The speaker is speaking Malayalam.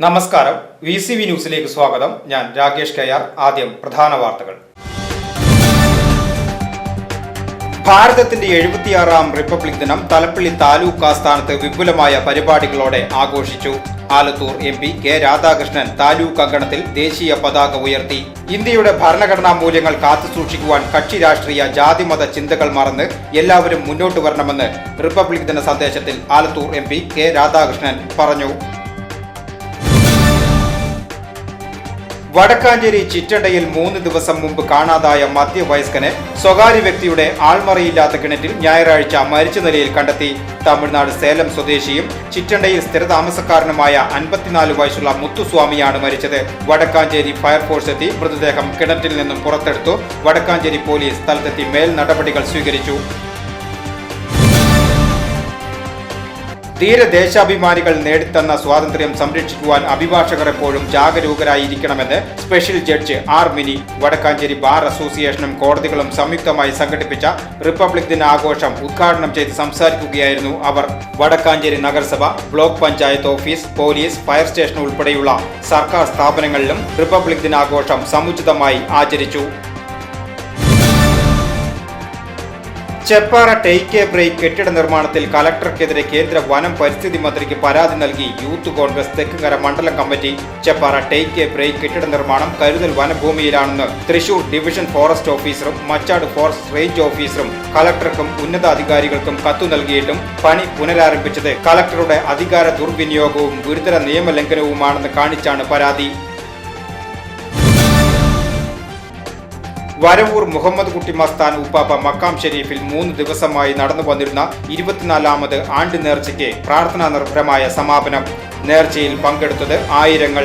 നമസ്കാരം. വി സി വി ന്യൂസിലേക്ക് സ്വാഗതം. ഞാൻ രാകേഷ് കെ ആർ ആദ്യം പ്രധാന വാർത്തകൾ. ഭാരതത്തിന്റെ എഴുപത്തിയാറാം റിപ്പബ്ലിക് ദിനം തലപ്പള്ളി താലൂക്ക് ആസ്ഥാനത്ത് വിപുലമായ പരിപാടികളോടെ ആഘോഷിച്ചു. Alathur M P K Radhakrishnan taluk അങ്കണത്തിൽ ദേശീയ പതാക ഉയർത്തി. ഇന്ത്യയുടെ ഭരണഘടനാ മൂല്യങ്ങൾ കാത്തുസൂക്ഷിക്കുവാൻ കക്ഷി രാഷ്ട്രീയ ജാതിമത ചിന്തകൾ മറന്ന് എല്ലാവരും മുന്നോട്ട് വരണമെന്ന് റിപ്പബ്ലിക് ദിന സന്ദേശത്തിൽ Alathur M P K Radhakrishnan പറഞ്ഞു. വടക്കാഞ്ചേരി ചിറ്റണ്ടയിൽ മൂന്ന് ദിവസം മുമ്പ് കാണാതായ മധ്യവയസ്കനെ സ്വകാര്യ വ്യക്തിയുടെ ആൾമറയില്ലാത്ത കിണറ്റിൽ ഞായറാഴ്ച മരിച്ച നിലയിൽ കണ്ടെത്തി. തമിഴ്നാട് സേലം സ്വദേശിയും ചിറ്റണ്ടയിൽ സ്ഥിരതാമസക്കാരനുമായ അൻപത്തിനാല് വയസ്സുള്ള മുത്തുസ്വാമിയാണ് മരിച്ചത്. വടക്കാഞ്ചേരി ഫയർഫോഴ്സ് എത്തി മൃതദേഹം കിണറ്റിൽ നിന്നും പുറത്തെടുത്തു. വടക്കാഞ്ചേരി പോലീസ് സ്ഥലത്തെത്തി മേൽ നടപടികൾ സ്വീകരിച്ചു. ധീരദേശാഭിമാനികൾ നേടിത്തന്ന സ്വാതന്ത്ര്യം സംരക്ഷിക്കുവാൻ അഭിഭാഷകർ എപ്പോഴും ജാഗരൂകരായിരിക്കണമെന്ന് special judge R Mini Vadakkanchery bar അസോസിയേഷനും കോടതികളും സംയുക്തമായി സംഘടിപ്പിച്ച റിപ്പബ്ലിക് ദിന ആഘോഷം ഉദ്ഘാടനം ചെയ്ത് സംസാരിക്കുകയായിരുന്നു അവർ. വടക്കാഞ്ചേരി നഗരസഭ block panchayat office police fire station ഉൾപ്പെടെയുള്ള സർക്കാർ സ്ഥാപനങ്ങളിലും റിപ്പബ്ലിക് ദിനാഘോഷം സമുചിതമായി ആചരിച്ചു. ചെപ്പാറ ടേക്ക് എ ബ്രേക്ക് കെട്ടിട നിർമ്മാണത്തിൽ കലക്ടർക്കെതിരെ കേന്ദ്ര വനം പരിസ്ഥിതി മന്ത്രിക്ക് പരാതി നൽകി യൂത്ത് കോൺഗ്രസ് തെക്കുകര മണ്ഡലം committee. Cheppara take a break കെട്ടിട നിർമ്മാണം കരുതൽ വനഭൂമിയിലാണെന്ന് തൃശൂർ ഡിവിഷൻ ഫോറസ്റ്റ് ഓഫീസറും മച്ചാട് ഫോറസ്റ്റ് റേഞ്ച് ഓഫീസറും കലക്ടർക്കും ഉന്നതാധികാരികൾക്കും കത്തു നൽകിയിട്ടും പണി പുനരാരംഭിച്ചത്. കലക്ടറുടെ അധികാര ദുർവിനിയോഗവും ഗുരുതര നിയമലംഘനവുമാണെന്ന് കാണിച്ചാണ് പരാതി. വരവൂർ മുഹമ്മദ് കുട്ടി മസ്താൻ ഉപ്പാപ്പ മക്കാം ഷെരീഫിൽ മൂന്ന് ദിവസമായി നടന്നു വന്നിരുന്ന ഇരുപത്തിനാലാമത് ആണ്ട് നേർച്ചയ്ക്ക് പ്രാർത്ഥനാ നിർഭരമായ സമാപനം നേർച്ചയിൽ പങ്കെടുത്തത് ആയിരങ്ങൾ